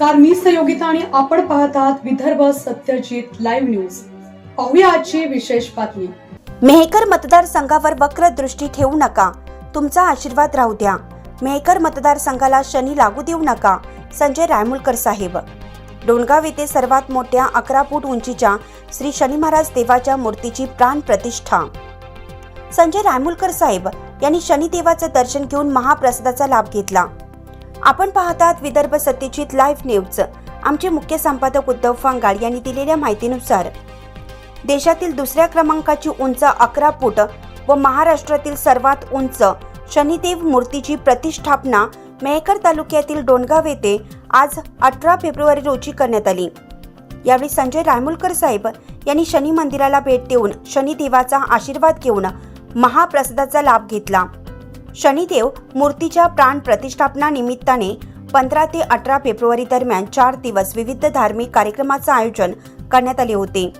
नमस्कार मी सहयोगिता आणि आपण पाहत आहात विदर्भ सत्यजित लाईव्ह न्यूज. पाहूया आजची विशेष बातमी. मेहकर मतदारसंघावर वक्र दृष्टी ठेवू नका. तुमचा आशीर्वाद राहू द्या. मेहकर मतदारसंघाला शनी लागू देऊ नका संजय रायमुलकर साहेब. डोणगाव येथे सर्वात मोठ्या अकरा फूट उंचीच्या श्री शनी महाराज देवाच्या मूर्तीची प्राण प्रतिष्ठा. संजय रायमुलकर साहेब यांनी शनिदेवाचं दर्शन घेऊन महाप्रसादाचा लाभ घेतला. आपण पाहतात विदर्भ सत्यजित लाईव्ह न्यूज. आमचे मुख्य संपादक उद्धव फंगाड यांनी दिलेल्या माहितीनुसार देशातील दुसऱ्या क्रमांकाची उंच अकरा फूट व महाराष्ट्रातील सर्वात उंच शनिदेव मूर्तीची प्रतिष्ठापना मेहकर तालुक्यातील डोणगाव येथे आज अठरा फेब्रुवारी रोजी करण्यात आली. यावेळी संजय रायमुलकर साहेब यांनी शनी मंदिराला भेट देऊन शनिदेवाचा आशीर्वाद घेऊन महाप्रसादाचा लाभ घेतला. शनिदेव मूर्तीच्या प्राण प्रतिष्ठापना निमित्ताने पंधरा ते अठरा फेब्रुवारी दरम्यान चार दिवस विविध धार्मिक कार्यक्रमाचं आयोजन करण्यात आले होते.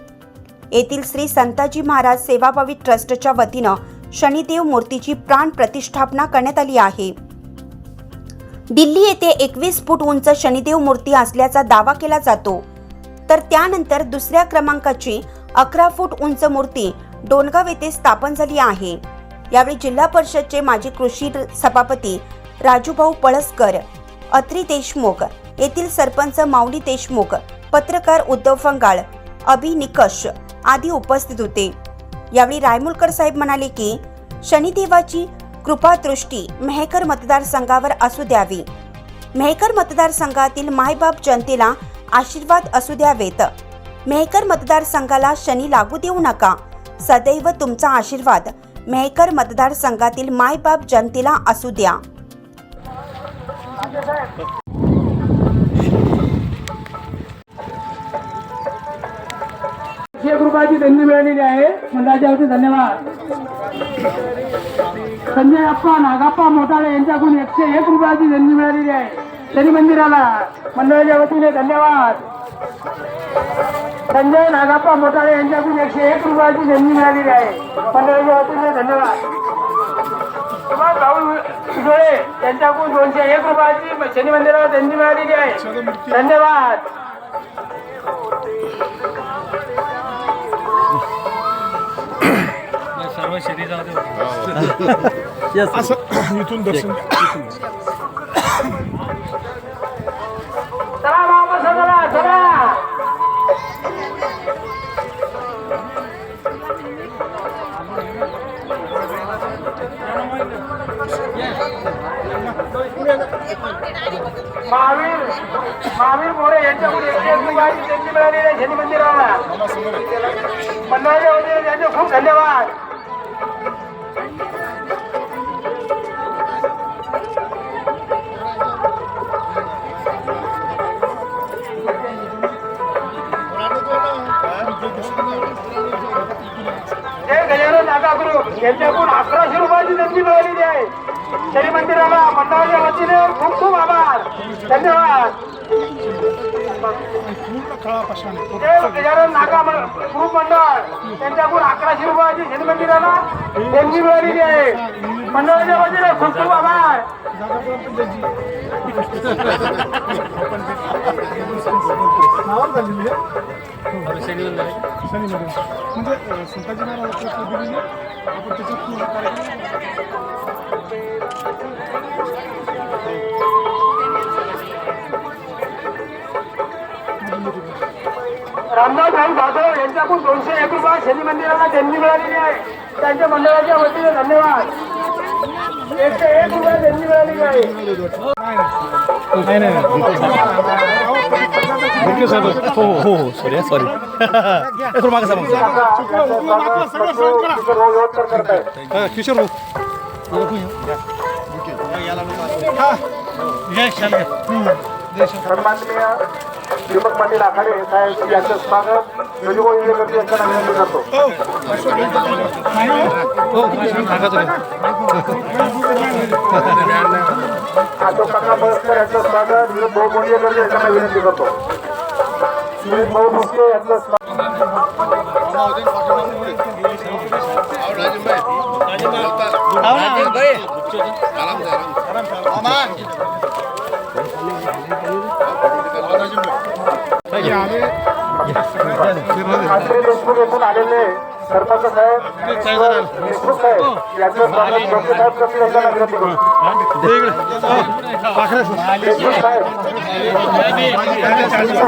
येथील श्री संताजी महाराज सेवाभावी ट्रस्टच्या वतीनं शनिदेव मूर्तीची प्राण प्रतिष्ठापना करण्यात आली आहे. दिल्ली येथे एकवीस फूट उंच शनिदेव मूर्ती असल्याचा दावा केला जातो. तर त्यानंतर दुसऱ्या क्रमांकाची अकरा फूट उंच मूर्ती डोनगाव येथे स्थापन झाली आहे. यावेळी जिल्हा परिषदचे माजी कृषी सभापती राजूभाऊ पळसकर अत्री देशमुख येथील सरपंच माऊली देशमुख पत्रकार उद्धव फंगाळ अभि निकष आदी उपस्थित होते. यावेळी रायमुलकर साहेब म्हणाले की शनिदेवाची कृपादृष्टी मेहकर मतदारसंघावर असू द्यावी. मेहकर मतदारसंघातील मायबाप जनतेला आशीर्वाद असू द्यावेत. मेहकर मतदारसंघाला शनी लागू देऊ नका. सदैव तुमचा आशीर्वाद. मेहकर मतदारसंघातील मायबाप जनतेला असू द्या. एकशे एक रुपयाची देणगी मिळालेली आहे. मंडळाच्यावरती धन्यवाद. संजय अप्पा नागाप्पा मोठाळे यांच्याकडून एकशे एक रुपयाची देणगी मिळालेली आहे. शनी मंदिराला. मंडळाच्या वतीने धन्यवाद. संजय नागाप्पा मोठाळे यांच्याकडून एकशे एक रुपयाची देणगी मिळालेली आहे. जोळे यांच्याकडून दोनशे एक रुपयाची शनी मंदिराला देणगी मिळालेली आहे. धन्यवाद. सर्व असं इथून दर्शन. महावीर महावीर मोरे यांच्याकडून एकशे एक रुपयाची मिळालेली आहे शनी मंदिराला मंडळाच्या वतीने त्यांचे खूप धन्यवाद जय गजानन नागा ग्रुप यांच्याकडून अकराशे रुपयाची देणगी मिळालेली आहे. शनी मंदिराला मंडळाच्या वतीने खूप खूप आभार. धन्यवाद. गजानन नागा ग्रुप मंडळ त्यांच्याकडून अकराशे रुपयाची शनी मंदिराला देणगी मिळालेली आहे. मंडळाच्या वतीने खूप खूप आभार. म्हणजे संताजी महाराज आपण त्याच्यात रामदास भाऊ जाधव यांच्याकडून दोनशे एक रुपये शनी मंदिराला देणगी मिळालेली आहे. त्यांच्या मंडळाच्या वतीने धन्यवाद. एकशे एक रुपये देणगी मिळालेली आहे. हो हो हो सॉरी सॉरी थोडं मागं सांग सगळं सहन करा किशोर भाऊ. सन्माननीय श्रीमक पाटील आखाडे साहेब यांचं स्वागत. योजगो इंजेकर यांच्या नावाने करतो. अशोक काका बळसकर यांचं स्वागत. विनोद भाऊ बोंडेकर यांना विनंती करतो. विनोद भाऊ भुसके यांचं स्वागत. हे आले ठाकरे देशमुख येथून आलेले सरपंच साहेब देशमुख साहेब यांचं स्वागत डॉक्टर साहेब कपिल यांच्या विनंती करू देशमुख साहेब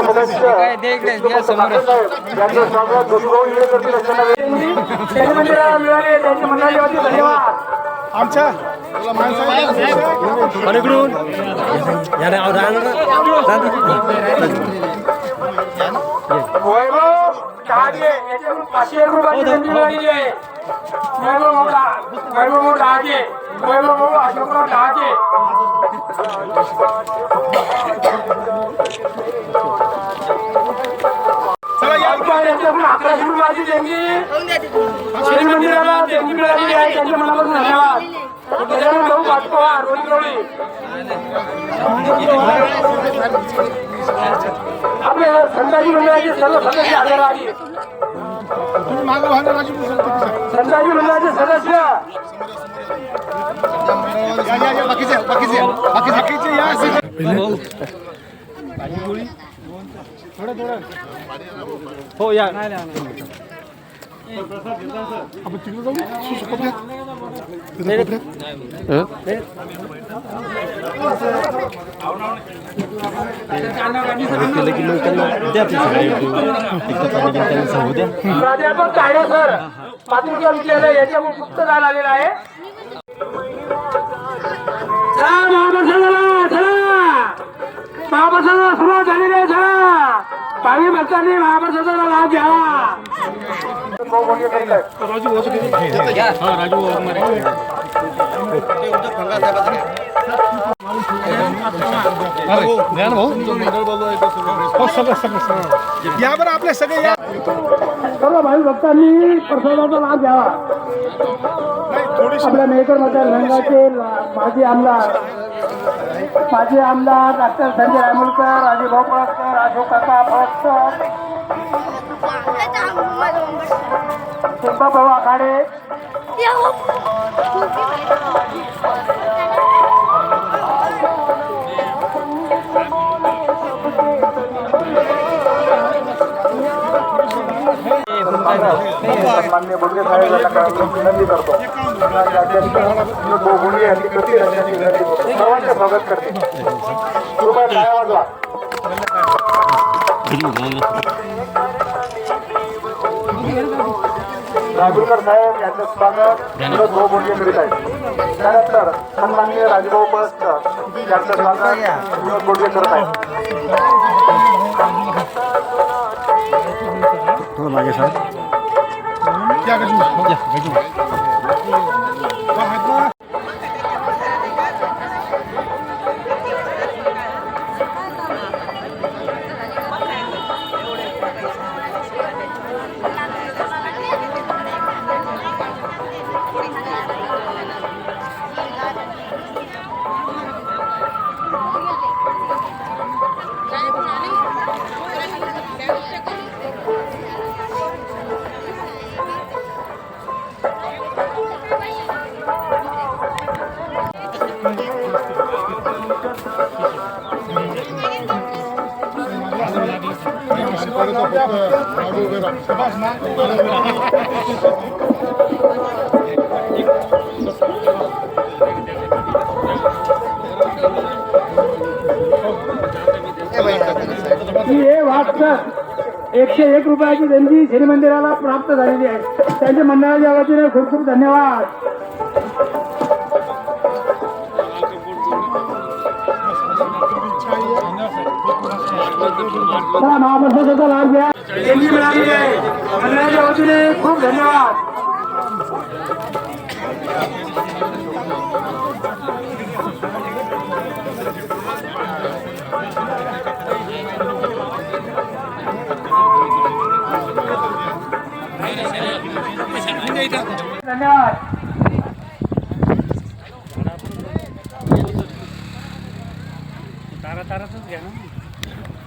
सदस्य देशमुख ठाकरे साहेब यांचं स्वागत दुष्भाऊ इकडे करतील यांच्या विनंती मंदिराला मिळाले त्यांची मंडळी होती धन्यवाद आमच्या तुला माणसं वैभव डहागे याच्याकडून पाचशे एक रुपयाची देणगी मिळालेली आहे वैभव भाऊ डहा- वैभव भाऊ डहागे वैभव भाऊ अशोकराव डहागे अकबर यांच्याकडून अकराशे देणगी. श्री मंदिराला देणगी मिळालेली आहे. त्यांच्या मनापासून धन्यवाद. गजानन भाऊ पाटपवार रोजरोळी आपल्या संताजी मंडळाचे सर्व सदस्य हजर आहे संताजी मंडळाचे सदस्य. या या बाकीचे बाकीचे बाकी बाकीचे या थोडं थोडं हो या. आपण तिकडे जाऊ केलं की मग त्यांना द्या त्यांना सांगू द्या प्राध्यापक काळे सर मातृका विद्यालय याच्यामुळे मुक्त दान आलेलं आहे. महाप्रसादाला सुरुवात झालेली आहे भावी भक्तांनी महाप्रसादाला लाभ घ्यावा राजू वाजू दे. राजू वाघमारे ज्ञान भाऊ सगळं सगळं सगळं या बरं आपल्या सगळे सर्व भावी भक्तांनी प्रसादाचा लाभ घ्यावा आपल्या मेकर मतदारसंघाचे माजी आमदार माजी आमदार डॉक्टर संजय रायमुलकर राजीव पळसकर अशोक काका पळसकर भाऊ आखाडे. हो. मान्य बोडगे साहेब यांना विनंती करतो. बोगुंडी यांनी करतील यांची विनंती करतो सर्वांचे स्वागत करते. कृपया टाळ्या वाजवा? राजूरकर साहेब यांचं स्वागत. विनोद भाऊ बोंडगे करीत आहेत. त्यानंतर सन्माननीय राजभाऊ पळसकर यांचं स्वागत. विनोद बोंडगे करत आहेत. या गजू या गजू वा, ही हे वाटतं. एकशे एक रुपयाची देणगी श्रीमंदिराला प्राप्त झालेली आहे. त्यांच्या मंडळाच्या वतीने खूप खूप धन्यवाद. चला, महाप्रसादाचा लाभ घ्या देणगी मिळालेली आहे मंडळाच्या वतीने खूप धन्यवाद धन्यवाद हो ना,